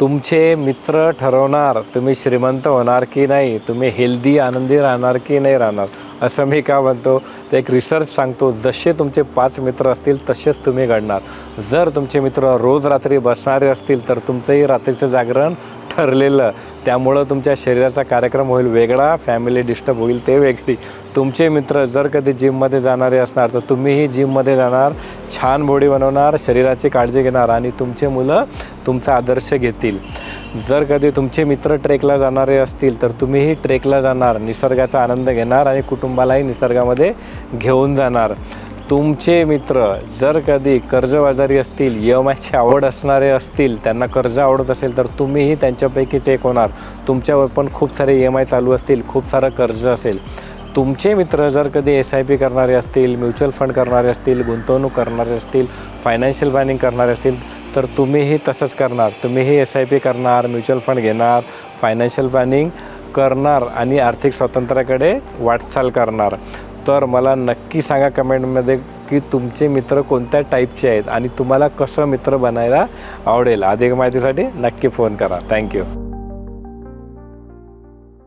तुमचे मित्र ठरवणार तुम्ही श्रीमंत होणार की नाही तुम्ही हेल्दी आनंदी राहणार की नाही राहणार असं मी का म्हणतो? ते एक रिसर्च सांगतो. जसे तुमचे पाच मित्र असतील तसेच तुम्ही घडणार. जर तुमचे मित्र रोज रात्री बसणारे असतील तर तुमचंही रात्रीचं जागरण ठरलेलं. त्यामुळं तुमच्या शरीराचा कार्यक्रम होईल वेगळा फॅमिली डिस्टर्ब होईल ते वेगळी. तुमचे मित्र जर कधी जिममध्ये जाणारे असणार तर तुम्हीही जिममध्ये जाणार. छान बॉडी बनवणार शरीराची काळजी घेणार आणि तुमचे मुलं तुमचा आदर्श घेतील. जर कधी तुमचे मित्र ट्रेकला जाणारे असतील तर तुम्हीही ट्रेकला जाणार निसर्गाचा आनंद घेणार आणि कुटुंबालाही निसर्गामध्ये घेऊन जाणार. तुमचे मित्र जर कधी कर्जबाजारी असतील ई एम आयची आवड असणारे असतील त्यांना कर्ज आवडत असेल तर तुम्हीही त्यांच्यापैकीच एक होणार. तुमच्यावर पण खूप सारे ई एम आय चालू असतील खूप सारं कर्ज असेल. तुमचे मित्र जर कधी एस आय पी करणारे असतील म्युच्युअल फंड करणारे असतील गुंतवणूक करणारे असतील फायनान्शियल प्लॅनिंग करणारे असतील तर तुम्हीही तसंच करणार. तुम्हीही एस आय पी करणार म्युच्युअल फंड घेणार फायनान्शियल प्लॅनिंग करणार आणि आर्थिक स्वातंत्र्याकडे वाटचाल करणार. तर मला नक्की सांगा कमेंटमध्ये की तुमचे मित्र कोणत्या टाईपचे आहेत आणि तुम्हाला कसं मित्र बनायला आवडेल. अधिक माहितीसाठी नक्की फोन करा. Thank you